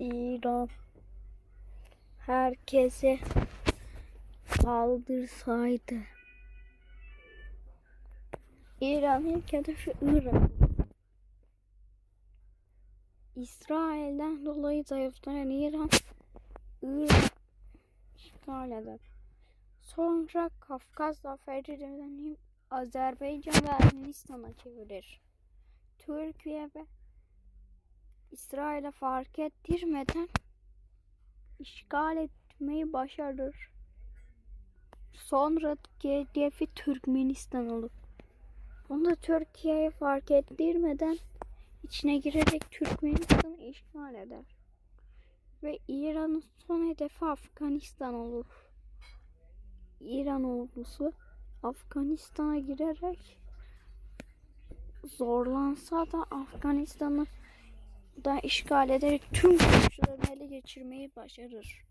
İran herkese saldırsaydı. İran ilk hedefi Irak. İsrail'den dolayı zayıflayan İran, Irak işgal eder. Sonra Kafkas zaferlerini Azerbaycan ve Ermenistan'a çevirir. Türkiye ve İsrail'e fark ettirmeden işgal etmeyi başarır. Sonra hedefi Türkmenistan olur. Bunu da Türkiye'ye fark ettirmeden içine girerek Türkmenistan'ı işgal eder. Ve İran'ın son hedefi Afganistan olur. İran ordusu Afganistan'a girerek zorlansa da Afganistan'ı da işgal ederek tüm komşularını ele geçirmeyi başarır.